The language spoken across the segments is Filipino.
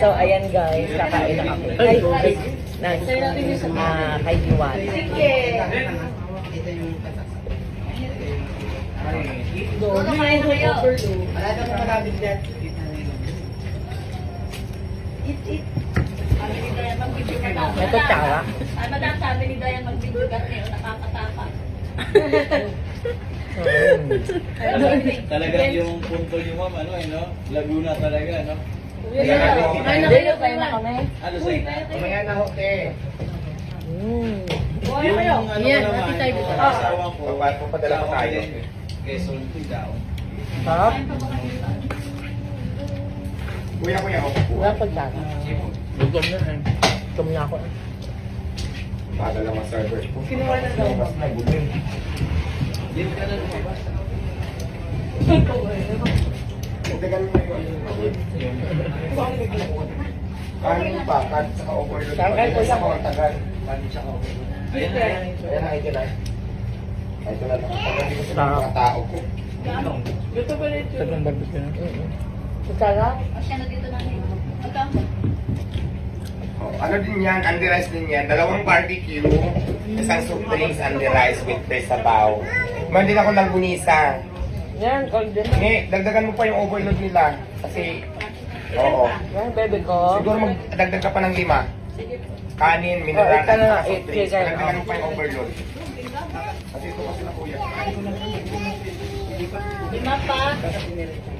So, ayan guys, kakain na kami. Ay, ay, ng, ah, kay Diwan. May kutsara. Ay, madam, sabi ni Dayan magbibigat niyo, nakakatakas. Mm. Talagang yung punto yung ma'am, ano eh, no? Laguna talaga, no? Ay, nakilupay na kami. Ano Mamaya na ho, te. Mm. Yung ano Yan, naman, ati tayo dito. asawa ko, Papa- papadala ko tayo. Quezon daw. Sarap. Kuya, kuya. Wala kutsara. Gutom na eh. Gutom na ako. Padala mga server. Kinuha na daw. Mas na, gutom. Hindi ka na lumabas. Dagdagan mo yun. Kanin pa, kanin sa overload. Saan kayo, kuya? Sa mga tagal. Paano siya ka Ayan na yan. Ayan na, ito na. Ito na lang. Pagdating ko sa mga tao ko. Tatlong barbecue na. Mm-mm. Kutsara? O siya na dito na niyo. Magkamo? Oh, ano din yan, Andy Rice din yan. Dalawang barbecue, isang soup drinks, Andy Rice with tres sabaw. Man din ako ng bunisa. Yan, golden. Nge, dagdagan mo pa yung overload nila. Kasi, oo. Yan, bebe ko. Siguro magdagdag ka pa ng lima. Kanin, mineral, Oh, na lang, at soft eight drinks. chicken, Dagdagan oh. mo pa yung overload. Kasi ito kasi na kuya. Lima pa.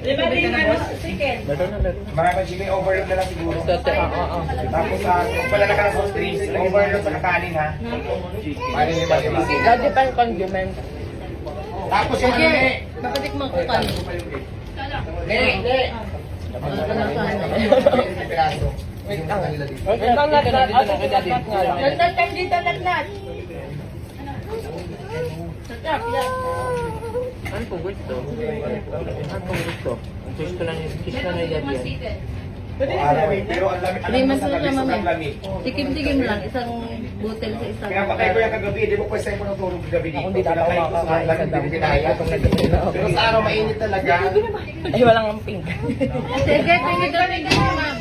Lima din ano, chicken. Beto na, beto na. Marami chicken overload na lang siguro. Ito, oo, oo. Tapos sa uh, pala na ka ng soft drinks, overload sa kanin ha. Lima. Lagi pa yung condiment. Tapos yung ano eh. Napatikman ko pa. Ne. Piraso. Wait lang. Wait lang, nat, nat, nat, nat, nat dito, latlat. Sarap yan. Ano po gusto? Ano po gusto? Ang gusto lang yung gusto na yan pero ang lamig, alam mo sa gabi sobrang lamig. Tikim-tikim lang, isang butel sa isang. Kaya pakay ko yung kagabi, di ba pwede ko natulog gabi dito. Ako hindi talaga Pinakain ko sa makakain sa lamig, dami. hindi kinaya. Pero sa araw mainit talaga. Ay, walang ang pink. Sige, tingin ka rin ka, ma'am.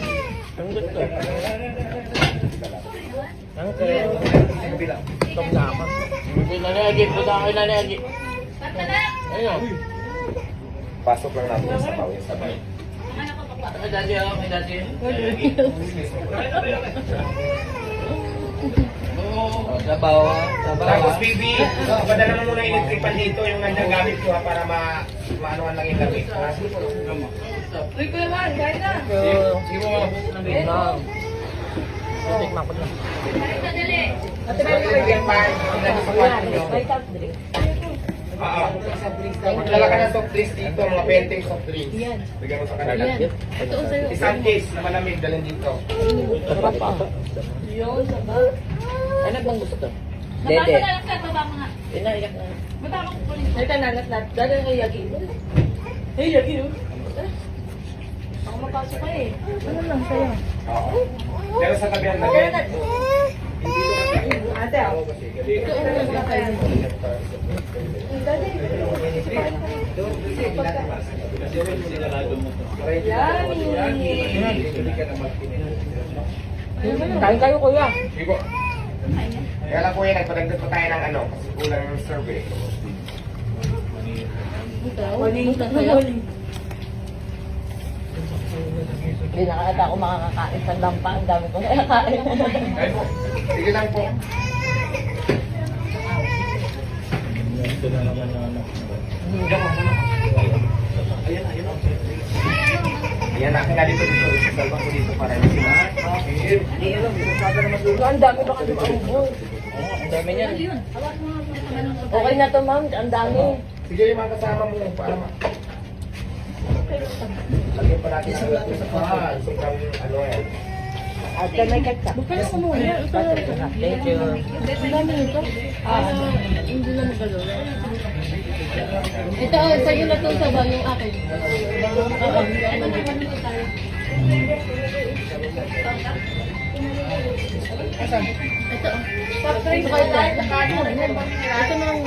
Ang gusto. Ang kaya. Stop na ako. Hindi na nagi. Puta ako na nagi. Ayun. Pasok lang natin sa sabaw yung sabay. Ay, dati ako. Ay, dati. Oh, sabaw. Sabaw. Tapos baby, so, padala mo muna yung tripan dito, yung nandiyan gamit ko ha, para ma maanuhan lang yung lamig. ha? Uy, kuya man, kain na. Sige mo Wait lang. Tikman ko na. Kain na, dali. Ate ba yung lagyan pa? Ilagay sa kwarto nyo. May Oo. Magdala ka ng soft drinks dito, mga penteng soft drinks. Bigyan mo sa kanila. Ito ang sa'yo. Isang case na malamig, dalhin dito. Sarap pa. Yun, sabaw. Ano bang gusto? Mo Dede. na lang, sir. Baba mo nga. Inaiyak na. Baba mo ko ulit. Ito na, lat Dali kay Yagi. Hey, Yagi. Ako mapasok ka eh. Ano lang sa'yo? Oo. Pero sa tabi ang lagay. Ate, ako. Dito. Sinarado mo to. Kain kayo, kuya. Sige. Kaya lang kuya, nagpadagdag pa tayo ng ano, kasi kulang yung survey. Waling sa'yo. Hindi na kaya ako makakakain sa dampa. Ang dami ko nakakain. Ay po, sige lang po. Ito na naman yung ano. Ayan, akin na dito dito. Isalba ko dito para hindi sila. Ang dami baka di maubos. Oo, ang dami niyan. Okay na to, ma'am. Ang dami. Sige yung mga kasama mo para ma... Lagyan pa natin ang lahat sa pahan. Sobrang ano yan. At ka may ketchup. Bukala ko muna. Thank you. Ang dami nito. Ah, hindi na magalo. Ito, oh, sa'yo na to sabaw yung akin. Oo. Ito na ang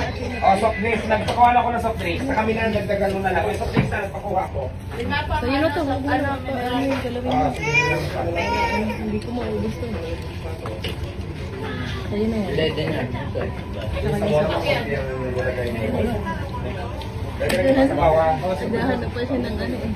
Oh, soft drinks. Nagpakuha ako ng soft drinks. Sa kami na nagdagan mo na lang. Yung soft drinks na nagpakuha ko. So yun na to, huwag mo na ito. Ano yung galawin Ah, mo? lang pala. Hindi ko maubos to. Ayun na yan. Hindi, ganyan. Sa boto ko, yung nilagay mo. Lagyan mo sa bawa. Naghahanap pa siya ng ano eh.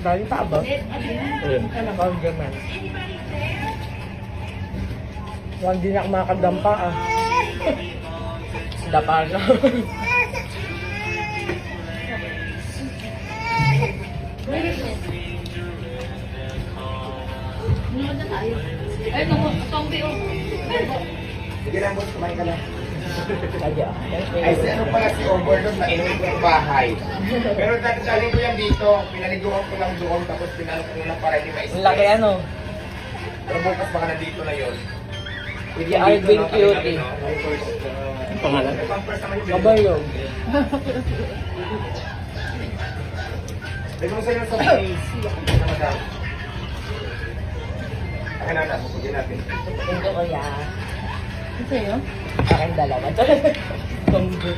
Dahil pa ba? Ayun. Ano ba ang gaman? Hindi na ako makakadampa ah. Dapa na. Ay, nung zombie oh. Sige lang, boss. Kumain ka na. Ay, si ano pala si Overload na inuwi ko yung bahay. Pero dati galing ko yan dito, pinaliguan ko lang doon, tapos pinalo ko lang para hindi Ang ma-spray. laki ano. Pero bukas baka nandito na yun. Si Alvin Cutie. Ang pangalan? Yung Kabayog. Lagyan mo sa'yo sa face. Akin na na, pupugin natin. Ito ko ya. Ano sa'yo? Akin dalawa. Tumbo.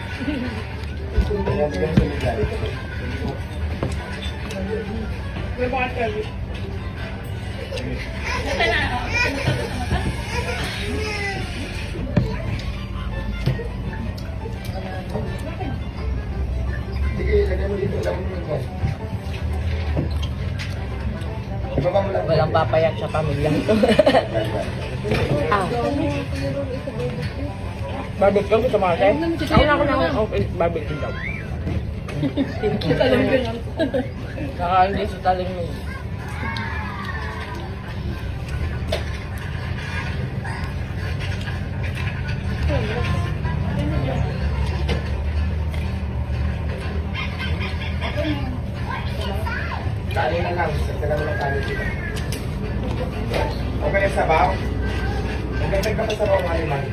Ayan, bigyan Sige, lagyan mo dito. Lagyan mo dito. Ibaba mo lang. Walang papayag sa pamilyang to. ah. Barbecue ko tumate. Ako na ako na ako barbecue daw. Alam ko lang. Saka hindi sa taling mo. Kali na lang. Sagdagan mo lang kali dito. Okay, sabaw. Magdagdag ka pa sa bawang aliman.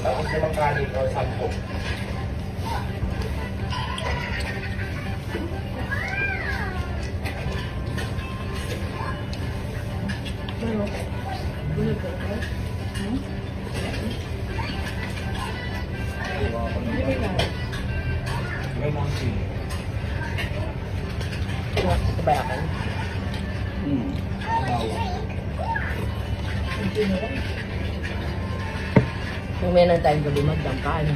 Tapos limang kanin o sampo. Ito Mamaya na tayong gabi magdampa. Ano?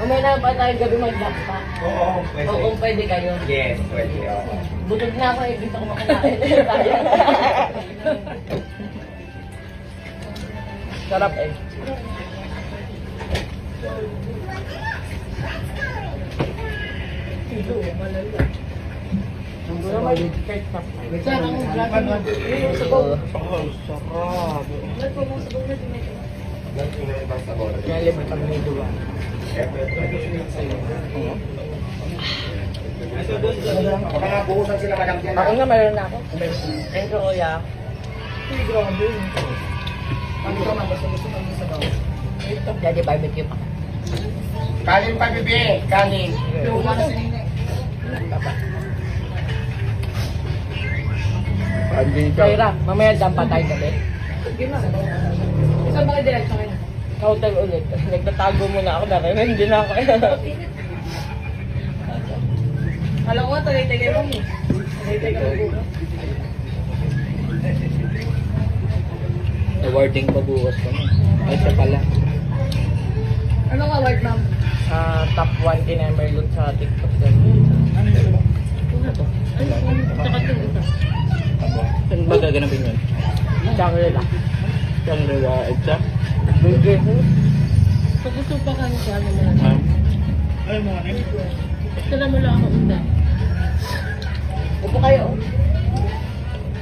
Mamaya na pa tayong gabi magdampa. Oo, pwede. O kung pwede kayo. Yes, pwede. oo. Butog na ako eh. Gusto ko makakain. Sarap eh. Siguro may kahit sa Siguro. Yan yung ibang sabaw. Kaya limit ang may duwa. Baka nga buhusan sila madam dyan. Ako nga meron na ako. Thank you, kuya. Daddy barbecue pa. Kanin pa, bibi. Kanin. Kaya mamaya dampa tayo gabi. Saan ba kayo direct sa kanya? Hotel ulit. Nagtatago muna ako na rin. Hindi na ako. Alam ko, tagay-tagay mo eh. Tagay-tagay mo. Awarding pa bukas pa Ay, siya pala. Ano ka, white ma'am? Ah, top 1 in Emerald sa TikTok. Ano to? Ano? Tsaka ito isa. Saan ba gaganapin yun? Shangri-La. Edsa? Burger. Pag gusto pa ka niya, ano mo lang. Ma'am? Tala mo lang ako unda. Upo kayo.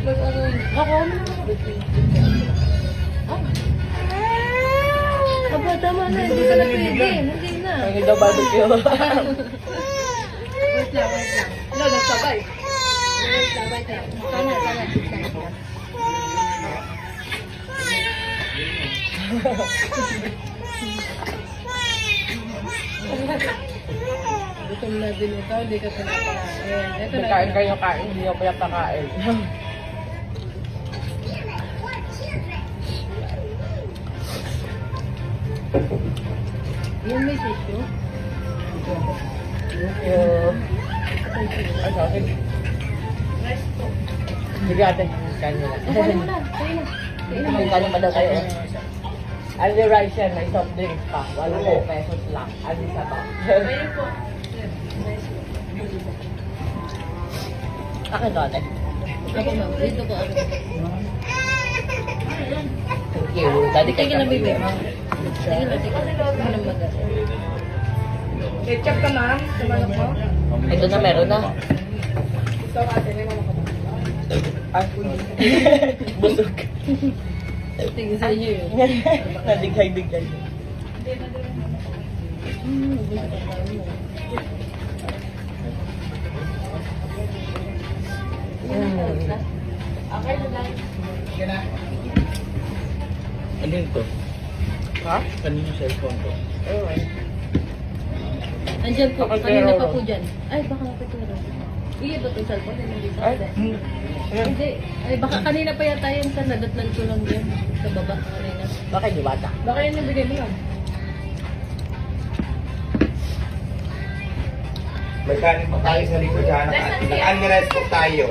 Mas ano? Ako, ano naman? Ah. Aba, tama na. Hindi ka na pwede. Hindi na. Ang daw barbecue. Wait lang, wait lang. No, nagsabay. Gutom na din ito, hindi ka pinapakain. Ito na. Kain kayo kain, hindi ako pinapakain. Yung may tissue. Thank you. Ay, sorry. Sige ate, kain mo na. Kukunin mo na. Kain na. Kain ka naman daw kayo. Only rice yan, may soft drinks pa. 8 pesos lang. Ano sa to? Ayun po. Akin to ate. Ako ma'am, dito ko ako. Thank you. Tingin kayo na bibi. Tingin na, tingin na. Tingin na magat. Ketchup ka, ma'am. Sa manok mo. Ito na meron na. Ito, ate. May manok Ay, busog. Tingin sa ka tayo mo. Okay na lang. Ano yun to? Ha? Kanino cellphone to? Ayun. Nandyan po, kanina pa po dyan. Ay, baka napituro. Iya ba itong cellphone? Ay, Hindi. Hindi. Ay, baka kanina pa yata yan sa nadatnan ko lang yan. Sa baba kanina. Bakit di bata? Baka yun yung bigay mo lang. May kanin pa tayo sa likod. Naka- Naka-unrealized po tayo.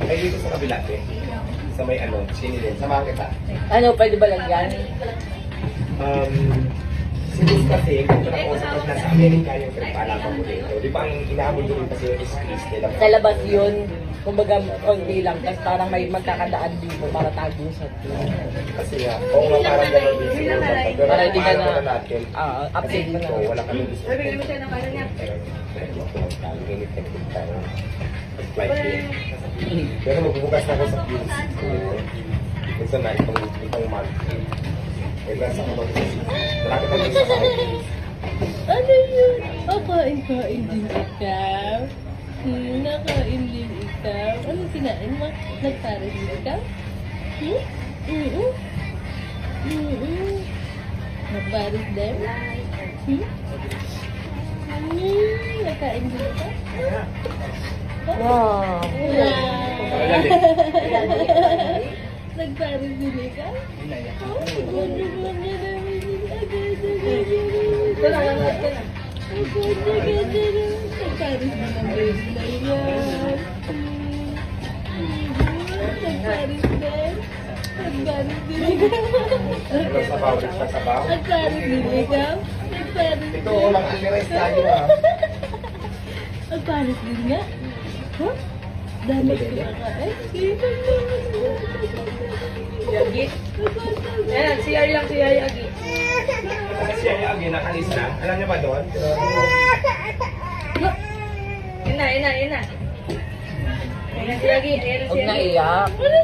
Ay, dito sa kabila eh. Sa may ano, sinilin. Samahan kita. Ano, pwede ba lang yan? Um, si Liz kasi, kung ito nakausap na sa Amerika yung pinagpalaban mo dito. Di ba ang inaabot doon kasi yung is nila? Sa labas yun, kumbaga konti lang, tapos parang may magkakadaan dito para tago sa Kasi nga, oo nga parang gano'n din dapat. Pero Para hindi ka na- na natin? Ah, Kasi update mo na. wala kami gusto. Bibigyan mo siya ng kaya niya. Pero magbubukas na ako sa PLC. Minsan na itong, itong month. May gas ako mag Malapit na sa. Ano yun? Nakain kain din ikaw? Hmm, nakain din ikaw? Ano sinain mo? Nagpares din ikaw? Hmm? Oo. Oo. Nagpares din? Hmm? Hmm, nakain din ikaw? Wow. Nagpares din ikaw? Ito na, ito na. Nagpares din ang baby sa bawal sa sabaw? Nagpares din ikaw. Nagpares din. Ito, walang unrealized tayo ha. Nagpares din nga. Huh? Dami ko kakain. Kita Yagi. Ayan, CR lang, CR Yagi. Agin, nakalis na. Alam niyo ba doon? Yun na, yun na, yun na. Ayan si Yagi, ayan si Huwag na Yagi. iyak. Hmm?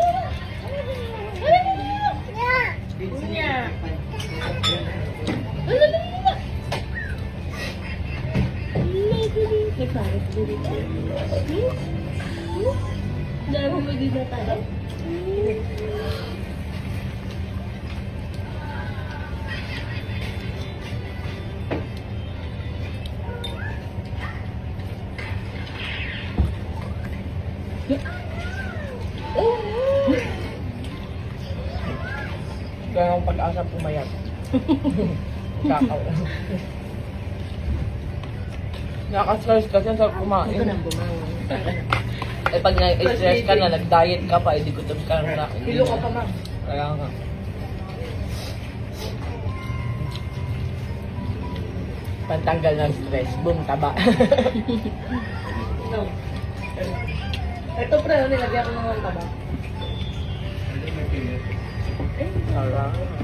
Hmm? Dami mo na tayo. Ang pag-asa pumayat. Kakaw. Nakaka-stress kasi sa kumain. Ito nang bumangon. Eh pag na-stress ka na, nag-diet ka pa, edi gutom ka na. Hilo ka pa, ma'am. Kaya nga. Pantanggal ng stress. Boom, taba. No. Ito pre, ano, nilagyan ko ng taba. Sarap.